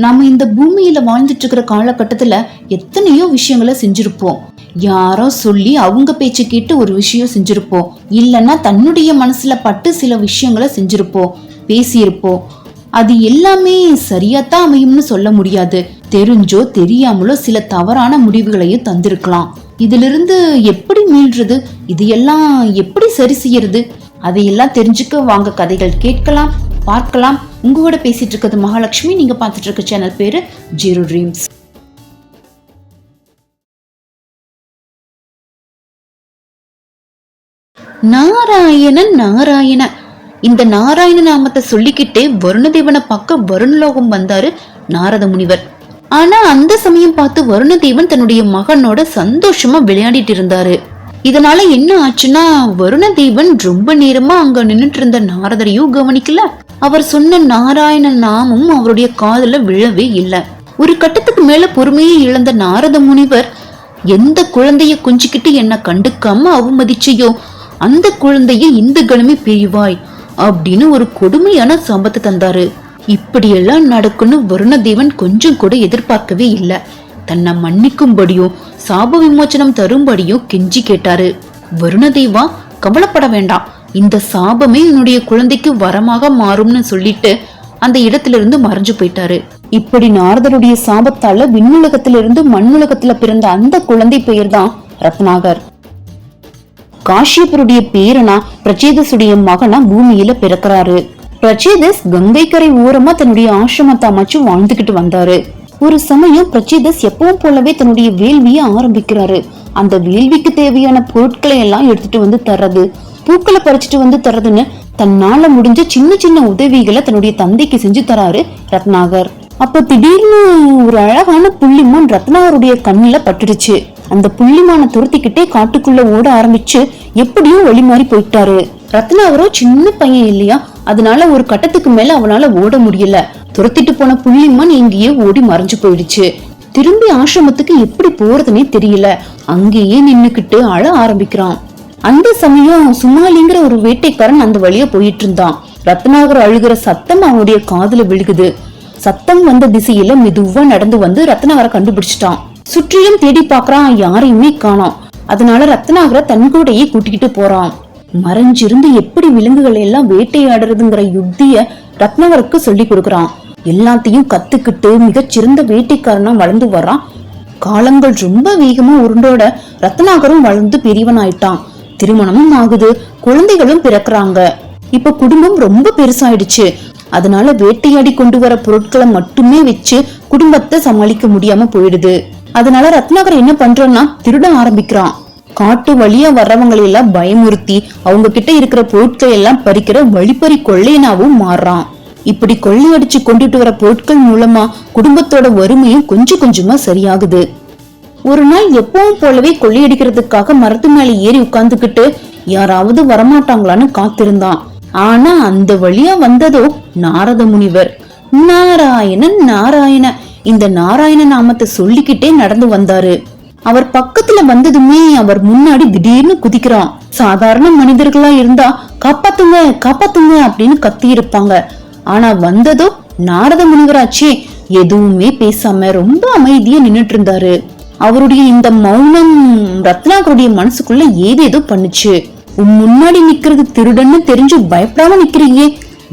நாம இந்த பூமியில வாழ்ந்துட்டு இருக்கிற காலகட்டத்துல எத்தனையோ விஷயங்களை செஞ்சிருப்போம். யாரோ சொல்லி அவங்க பேச்சு கேட்டு ஒரு விஷயம் செஞ்சிருப்போம். இல்லைன்னா தன்னுடைய மனசுல பட்டு சில விஷயங்களை செஞ்சிருப்போம். பேசியிருப்போம். அது எல்லாமே சரியாத்தான் அமையும்னு சொல்ல முடியாது. தெரிஞ்சோ தெரியாமலோ சில தவறான முடிவுகளையும் தந்திருக்கலாம். இதிலிருந்து எப்படி மீள்றது? இது எல்லாம் எப்படி சரி செய்யறது? அதையெல்லாம் தெரிஞ்சுக்க வாங்க கதைகள் கேட்கலாம். பார்க்கலாம். உங்களோட பேசிட்டு இருக்கிறது மகாலட்சுமி. நீங்க பார்த்துட்டு இருக்க சேனல் பேரு ஜீரோ ட்ரீம்ஸ். நாராயணன் நாராயண. இந்த நாராயண நாமத்தை சொல்லிக்கிட்டே வருணதேவனை பார்க்க வருணலோகம் வந்தாரு நாரத முனிவர் ஆனா அந்த சமயம் பார்த்து வருணதேவன் தன்னுடைய மகனோட சந்தோஷமா விளையாடிட்டு இருந்தாரு. இதனால என்ன ஆச்சுன்னா வருணதேவன் ரொம்ப நேரமா அங்க நின்றுட்டு இருந்த நாரதரையும் கவனிக்கல. அவர் சொன்ன நாராயண நாமும் அவருடைய காதல விழவே இல்லை. ஒரு கட்டத்துக்கு மேல பொறுமையை இழந்த நாரத முனிவர் எந்த குழந்தைய கொஞ்சிக்கிட்டு என்ன கண்டுக்காம அவமதிச்சையோ? அந்த குழந்தைய இந்த கணமே பிரிவாய் அப்படின்னு ஒரு கொடுமையான சம்பத்தை தந்தாரு. இப்படியெல்லாம் நடக்கும்னு வருணதேவன் கொஞ்சம் கூட எதிர்பார்க்கவே இல்லை. தன்னை மன்னிக்கும்படியும் சாப விமோச்சனம் தரும்படியும் கெஞ்சி கேட்டாரு. வருணதேவா கவலைப்பட வேண்டாம். இந்த சாபமே என்னுடைய குழந்தைக்கு வரமாக மாறும்னு சொல்லிட்டு அந்த இடத்திலிருந்து மறைஞ்சு போயிட்டாரு. இப்படி நாரதருடைய சாபத்தால விண்ணுலகத்திலிருந்து மண்ணுலகத்துல பிறந்த அந்த குழந்தை பெயர் தான் ரத்னாகர். காஷ்யப்பருடைய பேரனா பிரச்சேதசுடைய மகனா பூமியில பிறக்கிறாரு. பிரச்சேதஸ் கங்கைக்கரை ஓரமா தன்னுடைய ஆசிரமத்தை அமைச்சு வாழ்ந்துகிட்டு வந்தாரு. ஒரு சமயம் பிரச்சிதஸ் எப்பவும் போலவே தன்னுடைய வேள்வியை ஆரம்பிக்கிறாரு. அந்த வேள்விக்கு தேவையான பொருட்களை எல்லாம் எடுத்துட்டு வந்து தர்றது பூக்களை பறிச்சுட்டு வந்து தர்றதுன்னு தன்னால முடிஞ்ச சின்ன சின்ன உதவிகளை தன்னுடைய தந்தைக்கு செஞ்சு தராரு ரத்னாகர். அப்ப திடீர்னு ஒரு அழகான புள்ளிமான் ரத்னாகருடைய கண்ணுல பட்டுடுச்சு. அந்த புள்ளிமான துரத்திக்கிட்டே காட்டுக்குள்ள ஓட ஆரம்பிச்சு எப்படியும் வழி மாறி போயிட்டாரு. ரத்னாகரோ சின்ன பையன் இல்லையா? அதனால ஒரு கட்டத்துக்கு மேல அவனால ஓட முடியல. துரத்திட்டு போன புள்ளிமான் இங்கேயே ஓடி மறைஞ்சு போயிடுச்சு. திரும்பி ஆசிரமத்துக்கு எப்படி போறதுனே தெரியல. அங்கேயே நின்னுக்கிட்டு அழ ஆரம்பிக்கிறான். அந்த சமயம் சுமாலிங்கிற ஒரு வேட்டைக்காரன் அந்த வழியா போயிட்டு இருந்தான் ரத்னாகர் அழுகிற சத்தம் அவனுடைய காதுல விழுகுது. சத்தம் வந்த திசையில மெதுவா நடந்து வந்து ரத்னாகரை கண்டுபிடிச்சிட்டான். சுற்றிலும் தேடி பாக்குறான் யாரையுமே காணோம். அதனால ரத்னாகரை தன் கூடையே கூட்டிக்கிட்டு போறான். மறைஞ்சிருந்து எப்படி விலங்குகளை எல்லாம் வேட்டையாடுறதுங்கிற யுக்திய ரத்னாகருக்கு சொல்லி கொடுக்கறான். எல்லாத்தையும் கத்துக்கிட்டு மிகச்சிறந்த வேட்டைக்காரனா வளர்ந்து வர்றான் காலங்கள் ரொம்ப வேகமா உருண்டோட ரத்னாகரும் வளர்ந்து பெரியவனாயிட்டான். திருமணமும் ஆகுது குழந்தைகளும் பிறக்குறாங்க. இப்ப குடும்பம் ரொம்ப பெருசாயிடுச்சு. அதனால வேட்டையாடி கொண்டு வர பொருட்களை மட்டுமே வச்சு குடும்பத்தை சமாளிக்க முடியாம போயிடுது. அதனால ரத்னாகர் என்ன பண்றான்னா திருட ஆரம்பிக்கிறான். காட்டு வழியா வர்றவங்களை எல்லாம் பயமுறுத்தி அவங்க கிட்ட இருக்கிற பொருட்களை எல்லாம் பறிக்கிற வழிப்பறி கொள்ளையனாவும் மாறுறான். இப்படி கொள்ளையடிச்சு கொண்டுட்டு வர பொருட்கள் மூலமா குடும்பத்தோட வறுமையும் கொஞ்சம் கொஞ்சமா சரியாகுது. ஒரு நாள் எப்பவும் போலவே கொள்ளையடிக்கிறதுக்காக மரத்து மேல ஏறி உட்கார்ந்துகிட்டு யாராவது வரமாட்டாங்களான்னு காத்திருந்தான். ஆனா அந்த வழியா வந்ததோ நாரத முனிவர். நாராயணன் நாராயண. இந்த நாராயண நாமத்தை சொல்லிக்கிட்டே நடந்து வந்தாரு. அவர் பக்கத்துல வந்ததுமே அவர் முன்னாடி திடீர்னு குதிக்கிறான். சாதாரண மனிதர்களா இருந்தா காப்பாத்துங்க காப்பாத்துங்க அப்படின்னு கத்தி இருப்பாங்க ஆனா வந்ததோ நாரத முனிவராச்சே. எதுவுமே பேசாம ரொம்ப அமைதியா நின்னுட்டு இருந்தாரு அவருடைய இந்த மௌனம் ரத்னாகருடைய மனசுக்குள்ள ஏதேதோ பண்ணுச்சு. உன் முன்னாடி நிக்கிறது திருடன்னு தெரிஞ்சு பயப்படாம நிக்கிறீங்க.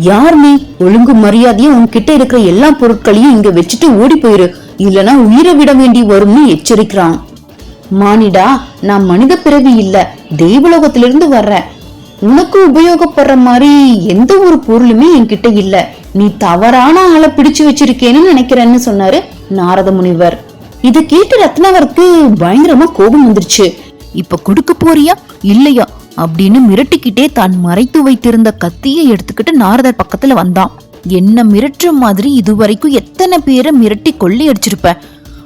யார் நீ ஒழுங்கு மரியாதையா உன்கிட்ட இருக்கிற எல்லா பொருட்களையும் இங்க வச்சுட்டு ஓடி போயிரு. இல்லனா உயிரை விட வேண்டி வரும்னு எச்சரிக்கிறான். மானிடா நான் மனித பிறவி இல்ல. தெய்வலோகத்திலிருந்து வர்றேன். உனக்கு உபயோகப்படுற மாதிரி எந்த ஒரு பொருளுமே என்கிட்ட இல்ல. நீ தவறான ஆளை பிடிச்சு வச்சிருக்கேன்னு நினைக்கிறேன்னு சொன்னாரு நாரத முனிவர். இத கேட்டு ரத்னாவருக்கு பயங்கரமா கோபம் வந்துருச்சு. இப்ப கொடுக்க போறியா? இல்லையா? அப்படின்னு மிரட்டிக்கிட்டே தான் மறைத்து வைத்திருந்த கத்தியை எடுத்துக்கிட்டு நாரதர் பக்கத்துல வந்தான். என்ன மிரட்டுற மாதிரி இதுவரைக்கும் எத்தனை பேரை மிரட்டி கொள்ளி அடிச்சிருப்ப?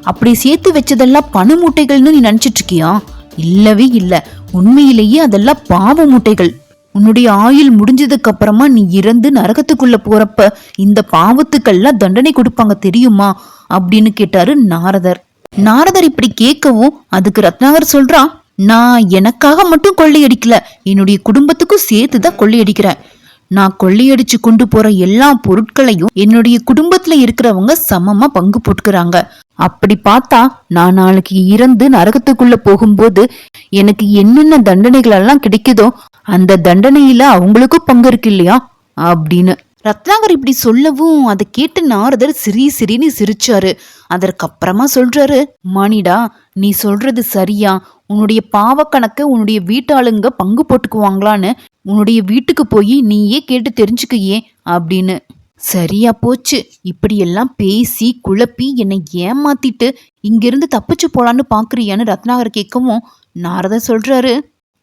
அப்படி சேர்த்து வச்சதெல்லாம் பண மூட்டைகள்னு நீ நினைச்சிட்டு இருக்கியா? இல்லவே இல்ல. உண்மையிலேயே அதெல்லாம் பாவ மூட்டைகள். உன்னுடைய ஆயுள் முடிஞ்சதுக்கு அப்புறமா நீ இறந்து நரகத்துக்குள்ள போறப்ப இந்த பாவத்துக்கெல்லாம் தண்டனை கொடுப்பாங்க தெரியுமா? அப்படின்னு கேட்டாரு நாரதர். நாரதர் இப்படி கேட்கவும் அதுக்கு ரத்னாகர் சொல்றா நான் எனக்காக மட்டும் கொள்ளையடிக்கல என்னுடைய குடும்பத்துக்கும் சேர்த்துதான் கொள்ளையடிக்கிறேன். நான் கொள்ளையடிச்சு கொண்டு போற எல்லா பொருட்களையும் என்னுடைய குடும்பத்துல இருக்கிறவங்க சமமா பங்கு போட்டுக்கிறாங்க. அப்படி பார்த்தா நான் நாளைக்கு இறந்து நரகத்துக்குள்ள போகும்போது எனக்கு என்னென்ன தண்டனைகள் எல்லாம் கிடைக்குதோ அந்த தண்டனையில அவங்களுக்கும் பங்கு இருக்கு இல்லையா? அப்படின்னு. ரத்னாகர் இப்படி சொல்லவும் அதை கேட்டு நாரதர் சிரி சிரின்னு சிரிச்சாரு. அதற்கப்புறமா சொல்றாரு மணிடா நீ சொல்றது சரியா? உன்னுடைய பாவக்கணக்கை உன்னுடைய வீட்டாளுங்க பங்கு போட்டுக்குவாங்களான்னு உன்னுடைய வீட்டுக்கு போய் நீயே கேட்டு தெரிஞ்சுக்கையே அப்படின்னு. சரியா போச்சு. இப்படியெல்லாம் பேசி குழப்பி என்னை ஏமாத்திட்டு இங்கிருந்து தப்பிச்சு போலான்னு பாக்குறியான்னு ரத்னாகர் கேட்கவும் நாரதர் சொல்றாரு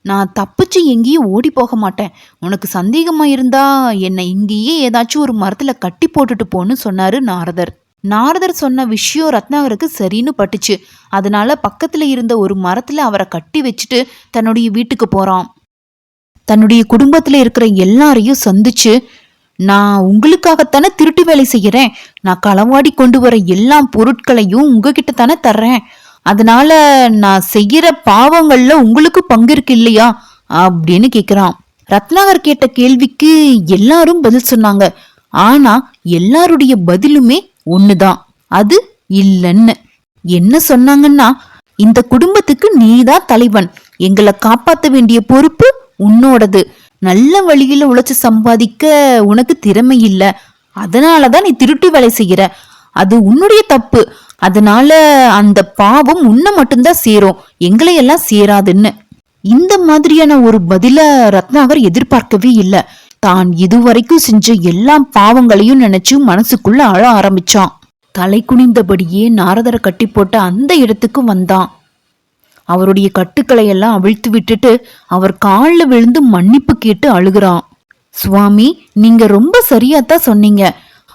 நான் தப்பிச்சு எங்கேயும் ஓடி போக மாட்டேன். உனக்கு சந்தேகமா இருந்தா என்னை இங்கேயே ஏதாச்சும் ஒரு மரத்துல கட்டி போட்டுட்டு போன்னு சொன்னாரு நாரதர். நாரதர் சொன்ன விஷயம் ரத்னாகருக்கு சரின்னு பட்டுச்சு. அதனால பக்கத்துல இருந்த ஒரு மரத்துல அவரை கட்டி வச்சுட்டு தன்னுடைய வீட்டுக்கு போறான். தன்னுடைய குடும்பத்துல இருக்கிற எல்லாரையும் சந்திச்சு நான் உங்களுக்காகத்தானே திருட்டு வேலை செய்யறேன். நான் களவாடி கொண்டு வர எல்லா பொருட்களையும் உங்ககிட்ட தானே தர்றேன். அதனால நான் செய்யற பாவங்கள்ல உங்களுக்கு பங்கு இருக்கு இல்லையா? அப்படின்னு கேக்குறான். ரத்னாகர் கேட்ட கேள்விக்கு எல்லாரும் பதில் சொன்னாங்க. ஆனா எல்லாருடைய பதிலுமே ஒண்ணுதான். அது இல்லைன்னு. என்ன சொன்னாங்கன்னா இந்த குடும்பத்துக்கு நீதான் தலைவன். எங்களை காப்பாத்த வேண்டிய பொறுப்பு உன்னோடது. நல்ல வழியில உழைச்சு சம்பாதிக்க உனக்கு திறமை இல்ல. அதனாலதான் நீ திருட்டு வேலை செய்யற அது உன்னுடைய தப்பு. அதனால அந்த பாவம் உன்னை மட்டும்தான் சேரும். எங்களையெல்லாம் சேராதுன்னு. இந்த மாதிரியான ஒரு பதில ரத்னாகர் எதிர்பார்க்கவே இல்லை. தான் இதுவரைக்கும் செஞ்ச எல்லா பாவங்களையும் நினைச்சு மனசுக்குள்ள அழ ஆரம்பிச்சான். தலை குனிந்தபடியே நாரதரை கட்டி போட்ட அந்த இடத்துக்கு வந்தான். அவருடைய கட்டுக்களை எல்லாம் அவிழ்த்து விட்டுட்டு அவர் காலில் விழுந்து மன்னிப்பு கேட்டு அழுகிறான். சுவாமி நீங்க ரொம்ப சரியாத்தான் சொன்னீங்க.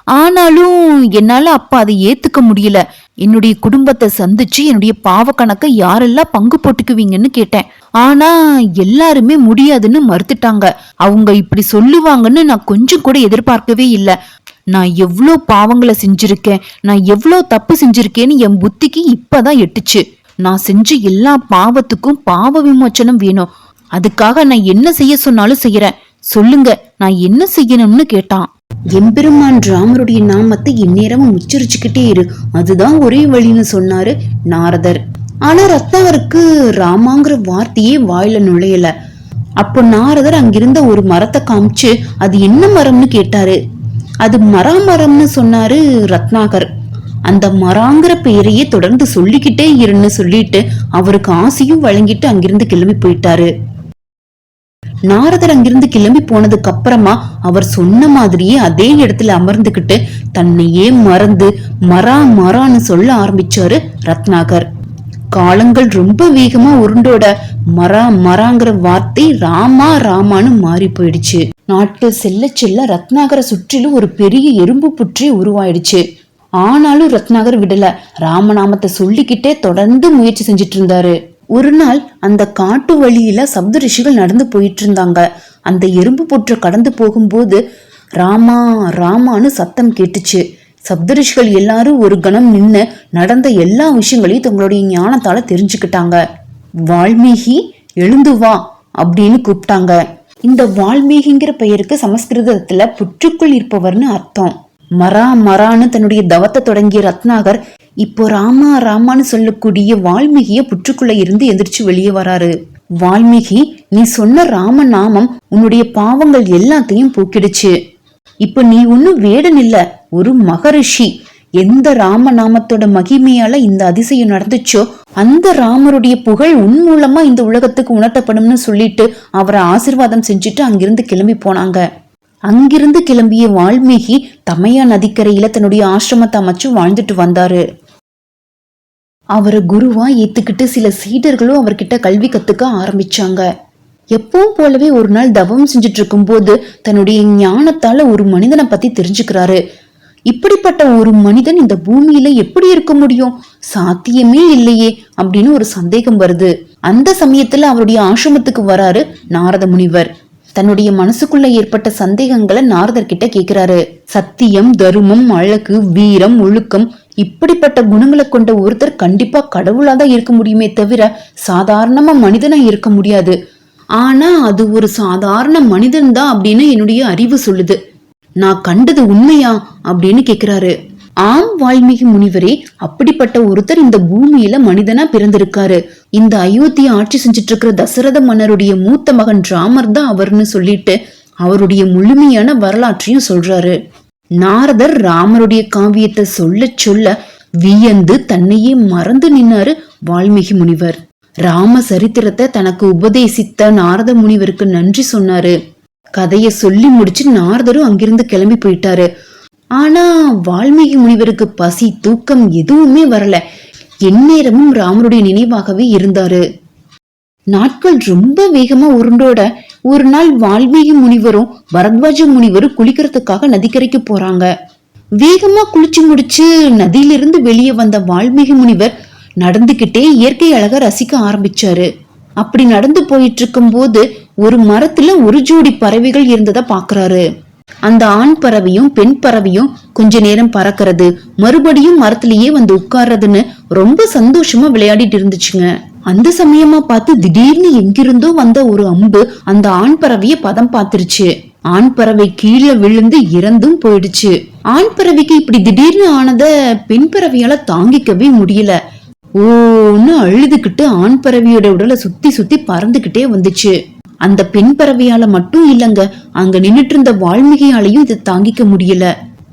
ஆனாலும் என்னால அப்ப அதை ஏத்துக்க முடியல. என்னுடைய குடும்பத்தை சந்திச்சு என்னுடைய பாவ கணக்கை யாரெல்லாம் பங்கு போட்டுக்குவீங்கன்னு கேட்டேன். ஆனா எல்லாருமே முடியாதுன்னு மறுத்துட்டாங்க. அவங்க இப்படி சொல்லுவாங்கன்னு நான் கொஞ்சம் கூட எதிர்பார்க்கவே இல்லை. நான் எவ்வளோ பாவங்களை செஞ்சிருக்கேன். நான் எவ்வளோ தப்பு செஞ்சிருக்கேன்னு என் புத்திக்கு இப்பதான் எட்டுச்சு. நான் செஞ்ச எல்லா பாவத்துக்கும் பாவ விமோச்சனம் வேணும். அதுக்காக நான் என்ன செய்ய சொன்னாலும் செய்யறேன். சொல்லுங்க நான் என்ன செய்யணும்னு கேட்டான். எம்பெருமான் ராமருடைய நாமத்தை இந்நேரமும் உச்சரிச்சுக்கிட்டே இரு. அதுதான் ஒரே வழின்னு சொன்னாரு நாரதர். ஆனா ரத்னாகருக்கு ராமாங்கிற வார்த்தையே வாயில நுழையல. அப்போ நாரதர் அங்கிருந்த ஒரு மரத்தை காமிச்சு அது என்ன மரம்னு கேட்டாரு? அது மராமரம்னு சொன்னாரு ரத்னாகர். அந்த மராங்கிற பெயரையே தொடர்ந்து சொல்லிக்கிட்டே இருன்னு சொல்லிட்டு அவருக்கு ஆசையும் வழங்கிட்டு அங்கிருந்து கிளம்பி போயிட்டாரு. நாரதர் அங்கிருந்து கிளம்பி போனதுக்கு அப்புறமா அவர் சொன்ன மாதிரியே அதே இடத்துல அமர்ந்துகிட்டு தன்னையே மறந்து மரா மரான்னு சொல்ல ஆரம்பிச்சாரு ரத்னாகர். காலங்கள் ரொம்ப வேகமா உருண்டோட மரா மராங்கிற வார்த்தை ராமா ராமான்னு மாறி போயிடுச்சு. நாட்கள் செல்ல செல்ல ரத்னாகரை சுற்றிலும் ஒரு பெரிய எறும்பு புற்றி உருவாயிடுச்சு. ஆனாலும் ரத்னாகர் விடல. ராமநாமத்தை சொல்லிக்கிட்டே தொடர்ந்து முயற்சி செஞ்சிட்டு இருந்தாரு. ஒரு நாள் அந்த காட்டு வழியில சப்த ரிஷிகள் நடந்து போயிட்டு இருந்தாங்க அந்த எறும்பு புற்று கடந்து போகும்போது ராமா ராமான்னு சத்தம் கேட்டுச்சு. சப்தரிஷிகள் எல்லாரும் ஒரு கணம் நின்று நடந்த எல்லா விஷயங்களையும் தங்களுடைய ஞானத்தால தெரிஞ்சுக்கிட்டாங்க. வால்மீகி எழுந்து வா அப்படின்னு கூப்பிட்டாங்க. இந்த வால்மீகிங்கிற பெயருக்கு சமஸ்கிருதத்துல புற்றுக்குள் இருப்பவர்னு அர்த்தம். மரா மரான்னு தன்னுடைய தவத்தை தொடங்கிய ரத்னாகர் இப்போ ராமா ராமான்னு சொல்லக்கூடிய வால்மீகிய புற்றுக்குள்ள இருந்து எந்திரிச்சு வெளியே வராரு. வால்மீகி நீ சொன்ன ராம நாமம் உன்னுடைய பாவங்கள் எல்லாத்தையும் போக்கிடுச்சு. இப்ப நீ ஒன்னும் வேடன் இல்ல ஒரு மகரிஷி. எந்த ராம நாமத்தோட மகிமையால இந்த அதிசயம் நடந்துச்சோ அந்த ராமருடைய புகழ் உன் மூலமா இந்த உலகத்துக்கு உணர்த்தப்படும்னு சொல்லிட்டு அவரை ஆசிர்வாதம் செஞ்சுட்டு அங்கிருந்து கிளம்பி போனாங்க. அங்கிருந்து கிளம்பிய வால்மீகி தமையா நதிக்கரையில தன்னுடைய ஆசிரமத்தை அமைச்சு வாழ்ந்துட்டு வந்தாரு. அவரை குருவா ஏத்துக்கிட்டு சில சீடர்களும் அவர்கிட்ட கல்வி கத்துக்க ஆரம்பிச்சாங்க. எப்பவும் போலவே ஒரு நாள் தவம் செஞ்சுட்டு இருக்கும்போது தன்னுடைய ஞானத்தால ஒரு மனிதனை பத்தி தெரிஞ்சுக்கிறாரு. இப்படிப்பட்ட ஒரு மனிதன் இந்த பூமியில எப்படி இருக்க முடியும்? சாத்தியமே இல்லையே அப்படின்னு ஒரு சந்தேகம் வருது. அந்த சமயத்துல அவருடைய ஆசிரமத்துக்கு வராரு நாரத முனிவர். தன்னுடைய மனசுக்குள்ள ஏற்பட்ட சந்தேகங்களை நாரதர்கிட்ட கேக்குறாரு. சத்தியம் தருமம் அழகு வீரம் ஒழுக்கம் இப்படிப்பட்ட குணங்களை கொண்ட ஒருத்தர் கண்டிப்பா கடவுளா தான் இருக்க முடியுமே தவிர சாதாரணமா மனிதனா இருக்க முடியாது. ஆனா அது ஒரு சாதாரண மனிதன் தான் அப்படின்னு என்னுடைய அறிவு சொல்லுது. நான் கண்டது உண்மையா அப்படின்னு கேக்குறாரு. ஆம் வால்மீகி முனிவரே அப்படிப்பட்ட ஒருத்தர் இந்த பூமியில மனிதனா பிறந்திருக்காரு. இந்த அயோத்தியை ஆட்சி செஞ்சுட்டு இருக்கிற தசரத மன்னருடைய மூத்த மகன் ராமர் தான் அவர்னு சொல்லிட்டு அவருடைய முழுமையான வரலாற்றையும் சொல்றாரு. நாரதர் ராமருடைய காவியத்தை சொல்ல சொல்ல வியந்து தன்னையே மறந்து நின்னாரு வால்மீகி முனிவர். ராம சரித்திரத்தை தனக்கு உபதேசித்த நாரத முனிவருக்கு நன்றி சொன்னாரு. கதைய சொல்லி முடிச்சு நாரதரும் அங்கிருந்து கிளம்பி போயிட்டாரு. ஆனா வால்மீகி முனிவருக்கு பசி தூக்கம் எதுவுமே வரல. எந்நேரமும் ராமருடைய நினைவாகவே இருந்தாரு. நாட்கள் ரொம்ப வேகமா உருண்டோட ஒரு நாள் வால்மீகி முனிவரும் பரத்வாஜ முனிவரும் குளிக்கிறதுக்காக நதிக்கரைக்கு போறாங்க. வேகமா குளிச்சு முடிச்சு நதியிலிருந்து வெளியே வந்த வால்மீகி முனிவர் நடந்துகிட்டே இயற்கை அழக ரசிக்க ஆரம்பிச்சாரு. அப்படி நடந்து போயிட்டு இருக்கும்போது ஒரு மரத்துல ஒரு ஜோடி பறவைகள் இருந்ததை பாக்குறாரு. அந்த ஆண் பறவையும் பெண் பறவையும் கொஞ்ச நேரம் பறக்கிறது. மறுபடியும் மரத்திலேயே வந்து உட்கார்றதுன்னு ரொம்ப சந்தோஷமா விளையாடிட்டு இருந்துச்சுங்க. அந்த சமயமா பார்த்து திடீர்னு எங்கிருந்தோ வந்த ஒரு அம்பு அந்த ஆண் பறவைய பதம் பார்த்துருச்சு. ஆண் பறவை கீழே விழுந்து இறந்தும் போயிடுச்சு. ஆண் பறவைக்கு இப்படி திடீர்னு ஆனத பெண் பறவையால தாங்கிக்கவே முடியல. ஓன்னு அழுதுகிட்டு ஆண் பறவையோட உடலை சுத்தி சுத்தி பறந்துகிட்டே வந்துச்சு. அந்த பெண் பறவையால மட்டும் இல்லங்க அங்க நின்னுட்டு இருந்த வால்மீகியாலையும் இதை தாங்கிக்க முடியல.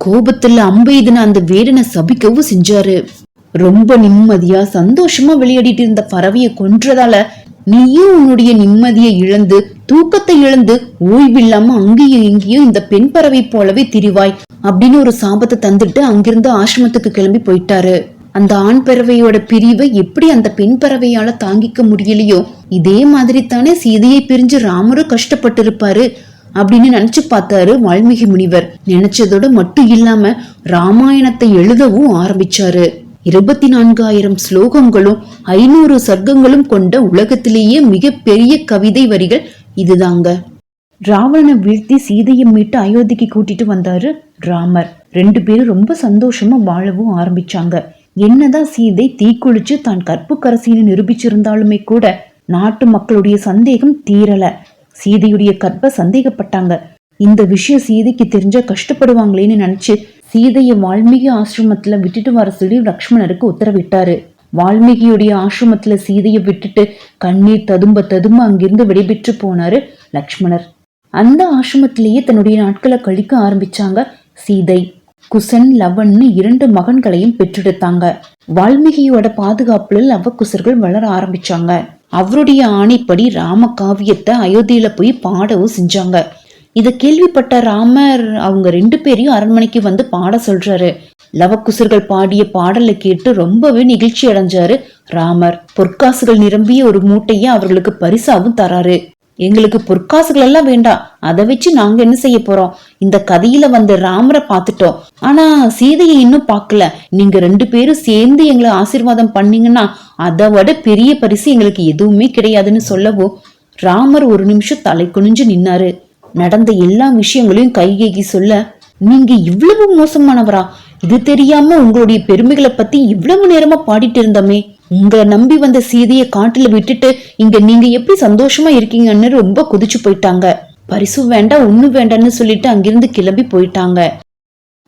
கோபத்துல அம்பெய்துன அந்த வேடனை சபிக்கவும் செஞ்சாரு. ரொம்ப நிம்மதியா சந்தோஷமா விளையாடிட்டு இருந்த பறவையை கொன்றதால நீயும் உன்னுடைய நிம்மதியை இழந்து தூக்கத்தை இழந்து ஓய்வில்லாம அங்கேயும் இங்கேயும் இந்த பெண் பறவை போலவே திரிவாய் அப்படின்னு ஒரு சாபத்தை தந்துட்டு அங்கிருந்து ஆசிரமத்துக்கு கிளம்பி போயிட்டாரு. அந்த ஆண் பறவையோட பிரிவை எப்படி அந்த பெண் பறவையால தாங்கிக்க முடியலையோ இதே மாதிரி தானே சீதையை பிரிஞ்சு ராமரும் கஷ்டப்பட்டிருப்பாரு அப்படின்னு நினைச்சு பார்த்தாரு வால்மீகி முனிவர். நினைச்சதோட மட்டும் இல்லாம ராமாயணத்தை எழுதவும் ஆரம்பிச்சாரு. இருபத்தி நான்காயிரம் ஸ்லோகங்களும் ஐநூறு சர்க்கங்களும் கொண்ட உலகத்திலேயே மிக பெரிய கவிதை வரிகள் இதுதாங்க. ராவணனை வீழ்த்தி சீதையை மீட்டு அயோத்திக்கு கூட்டிட்டு வந்தாரு ராமர். ரெண்டு பேரும் ரொம்ப சந்தோஷமா வாழவும் ஆரம்பிச்சாங்க. என்னதான் சீதை தீக்குளிச்சு தான் கற்புக்கரசின்னு நிரூபிச்சிருந்தாலுமே கூட நாட்டு மக்களுடைய சந்தேகம் தீரல. சீதையுடைய கற்ப சந்தேகப்பட்டாங்க. இந்த விஷயம் சீதைக்கு தெரிஞ்சா கஷ்டப்படுவாங்களேன்னு நினைச்சு சீதையை வால்மீகி ஆசிரமத்துல விட்டுட்டு வர சொல்லி லக்ஷ்மணருக்கு உத்தரவிட்டாரு. வால்மீகியுடைய ஆசிரமத்துல சீதையை விட்டுட்டு கண்ணீர் ததும்ப ததும்ப அங்கிருந்து விடைபெற்று போனாரு லக்ஷ்மணர். அந்த ஆசிரமத்திலேயே தன்னுடைய நாட்களை கழிக்க ஆரம்பிச்சாங்க சீதை. குசன் லவன்னு இரண்டு மகன்களையும் பெற்றெடுத்தாங்க. வால்மீகியோட பாதுகாப்புல லவகுசர்கள் வளர ஆரம்பிச்சாங்க. அவருடைய ஆணைப்படி ராம காவியத்தை அயோத்தியில போய் பாடவும் செஞ்சாங்க. இதை கேள்விப்பட்ட ராமர் அவங்க ரெண்டு பேரையும் அரண்மனைக்கு வந்து பாட சொல்றாரு. லவக்குசர்கள் பாடிய பாடலை கேட்டு ரொம்பவே நிகழ்ச்சி அடைஞ்சாரு ராமர். பொற்காசுகள் நிரம்பிய ஒரு மூட்டையை அவர்களுக்கு பரிசாவும் தராரு. எங்களுக்கு பொற்காசுகள் எல்லாம் வேண்டாம். அதை வச்சு நாங்க என்ன செய்ய போறோம்? இந்த கதையில வந்த ராமரை பார்த்துட்டோம். ஆனா சீதையை இன்னும் பார்க்கல. நீங்க ரெண்டு பேரும் சேர்ந்து எங்களை ஆசீர்வாதம் பண்ணீங்கன்னா அதை விட பெரிய பரிசு எங்களுக்கு எதுவுமே கிடையாதுன்னு சொல்லவோ ராமர் ஒரு நிமிஷம் தலை குனிஞ்சு நின்னாரு. நடந்த எல்லா விஷயங்களையும் கைகேகி சொல்ல நீங்க இவ்வளவு மோசமானவரா? இது தெரியாம உங்களுடைய பெருமைகளை பத்தி இவ்வளவு நேரமா பாடிட்டு இருந்தமே. உங்களை நம்பி வந்த சீதையை காட்டுல விட்டுட்டு இங்க நீங்க எப்படி சந்தோஷமா இருக்கீங்கன்னு ரொம்ப குதிச்சு போயிட்டாங்க. பரிசு வேண்டாம் ஒண்ணு வேண்டாம்னு சொல்லிட்டு அங்கிருந்து கிளம்பி போயிட்டாங்க.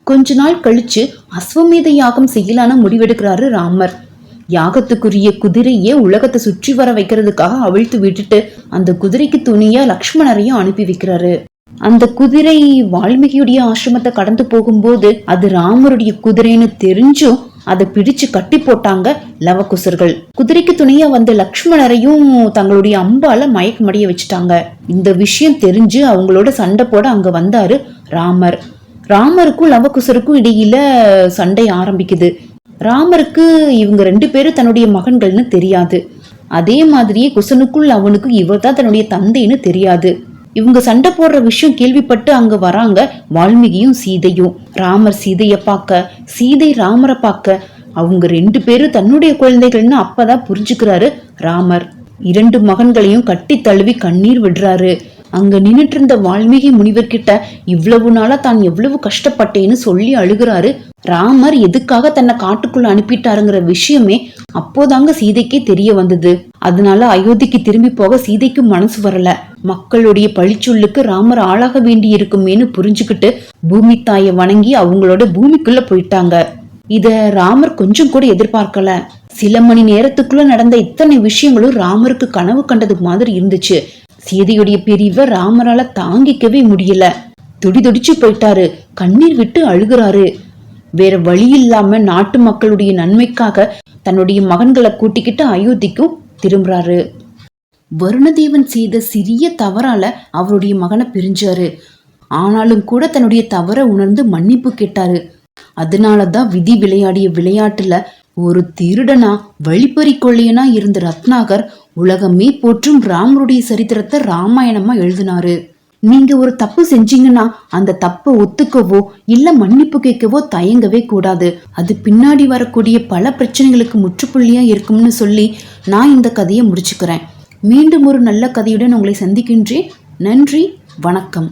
கொஞ்ச நாள் கழிச்சு அஸ்வமேத யாகம் செய்யலான முடிவெடுக்கிறாரு ராமர். யாகத்துக்குரிய குதிரையே உலகத்தை சுற்றி வர வைக்கிறதுக்காக அவிழ்த்து விட்டுட்டு அந்த குதிரைக்கு துணியா லக்ஷ்மணரையும் அனுப்பி வைக்கிறாரு. அந்த குதிரை வால்மீகியுடைய ஆசிரமத்தை கடந்து போகும்போது அது ராமருடைய குதிரைன்னு தெரிஞ்சும் அதை பிடிச்சு கட்டி போட்டாங்க லவகுசர்கள் குதிரைக்கு துணையா வந்த லக்ஷ்மணரையும் தங்களுடைய அம்பால மயக்கமடைய வச்சுட்டாங்க. இந்த விஷயம் தெரிஞ்சு அவங்களோட சண்டை போட அங்க வந்தாரு ராமர். ராமருக்கும் லவகுசருக்கும் இடையில சண்டை ஆரம்பிக்குது. ராமருக்கு இவங்க ரெண்டு பேரும் தன்னுடைய மகன்கள்னு தெரியாது. அதே மாதிரியே குசனுக்குள் அவனுக்கு இவர் தான் தன்னுடைய தந்தைன்னு தெரியாது. இவங்க சண்டை போடுற விஷயம் கேள்விப்பட்டு அங்க வராங்க வால்மீகியும் சீதையும். ராமர் சீதைய பார்க்க சீதை ராமரை பார்க்க அவங்க ரெண்டு பேரும் தன்னுடைய குழந்தைகள்னு அப்பதான் புரிஞ்சுக்கிறாரு ராமர். இரண்டு மகன்களையும் கட்டி தழுவி கண்ணீர் விடுறாரு. அங்க நின்னுட்டு இருந்த வால்மீகி முனிவர்கிட்ட இவ்வளவு நாளா தான் எவ்வளவு கஷ்டப்பட்டேன்னு சொல்லி அழுகிறாரு. ராமர் எதுக்காக தன்னை காட்டுக்குள்ள அனுப்பிட்டாருங்கிற விஷயமே அப்போதாங்க சீதைக்கே தெரிய வந்தது. அதனால அயோத்திக்கு திரும்பி போக சீதைக்கு மனசு வரல. மக்களுடைய பழிச்சொல்லுக்கு ராமர் ஆளாக வேண்டி இருக்குமேன்னு புரிஞ்சுக்கிட்டு பூமி தாயை வணங்கி அவங்களோட பூமிக்குள்ள போயிட்டாங்க. இத ராமர் கொஞ்சம் கூட எதிர்பார்க்கல. சில மணி நேரத்துக்குள்ள நடந்த இத்தனை விஷயங்களும் ராமருக்கு கனவு கண்டது மாதிரி இருந்துச்சு. சீதையுடைய பிரிவை ராமரால தாங்கிக்கவே முடியல. துடிதுடிச்சு போயிட்டாரு. கண்ணீர் விட்டு அழுகுறாரு. வேற வழி இல்லாம நாட்டு மக்களுடைய நன்மைக்காக தன்னுடைய மகன்களை கூட்டிக்கிட்டு அயோத்திக்கும் திரும்புறாரு. வருணதேவன் செய்த சிறிய தவறால அவருடைய மகனை பிரிஞ்சாரு. ஆனாலும் கூட தன்னுடைய தவற உணர்ந்து மன்னிப்பு கேட்டாரு. அதனாலதான் விதி விளையாடிய விளையாட்டுல ஒரு திருடனா வழிப்பறி கொள்ளையனா இருந்த ரத்னாகர் உலகமே போற்றும் ராமருடைய சரித்திரத்தை ராமாயணமா எழுதினாரு. நீங்க ஒரு தப்பு செஞ்சீங்கன்னா அந்த தப்பை ஒத்துக்கவோ இல்ல மன்னிப்பு கேட்கவோ தயங்கவே கூடாது. அது பின்னாடி வரக்கூடிய பல பிரச்சனைகளுக்கு முற்றுப்புள்ளியா இருக்கும்னு சொல்லி நான் இந்த கதையை முடிச்சுக்கிறேன். மீண்டும் ஒரு நல்ல கதையுடன் உங்களை சந்திக்கின்றேன். நன்றி வணக்கம்.